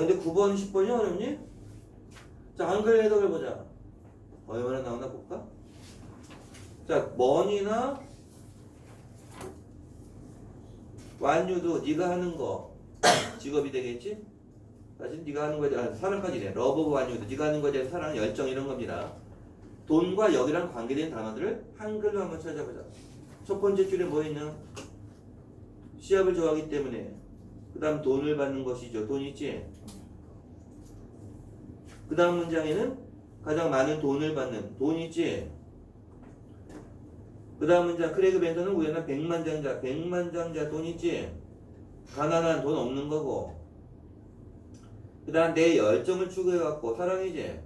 근데 9번, 10번이 어렵니? 자, 한글 해석을 보자. 얼마나 나오나 볼까? 자, money나 완유도 네가 하는 거 직업이 되겠지? 사실 네가 하는 거에 대한 사랑까지네. 러브 완유도 네가 하는 거에 대한 사랑, 열정 이런 겁니다. 돈과 역이랑 관계된 단어들을 한글로 한번 찾아보자. 첫 번째 줄에 뭐 있냐? 시합을 좋아하기 때문에 그 다음 돈을 받는 것이죠. 돈 있지? 그 다음 문장에는 가장 많은 돈을 받는 돈 있지? 그 다음 문장 크레이그 벤서는 우연한 백만장자 백만장자 돈 있지? 가난한 돈 없는 거고 그 다음 내 열정을 추구해갖고 사랑이지?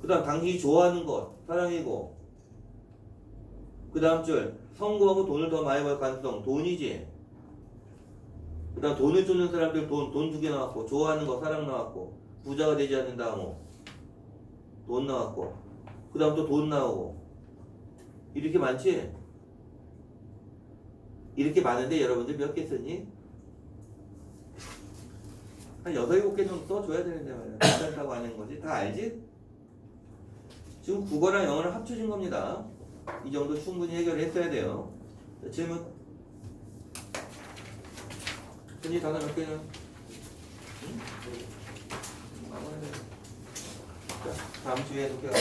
그 다음 당신이 좋아하는 것 사랑이고 그 다음 줄 성공하고 돈을 더 많이 벌 가능성 돈이지 그 다음 돈을 쫓는 사람들 돈 돈 두 개 나왔고 좋아하는 거 사랑 나왔고 부자가 되지 않는다 뭐 돈 나왔고 그 다음 또 돈 나오고 이렇게 많지? 이렇게 많은데 여러분들 몇개 썼니? 한 여덟 일곱 개 정도 써줘야 되는데 말이야 괜찮다고 하는 거지 다 알지? 지금 국어랑 영어를 합쳐진 겁니다 이 정도 충분히 해결했어야 돼요 자, 질문 흔히 단어 몇 개냐? 다음 주에 소개가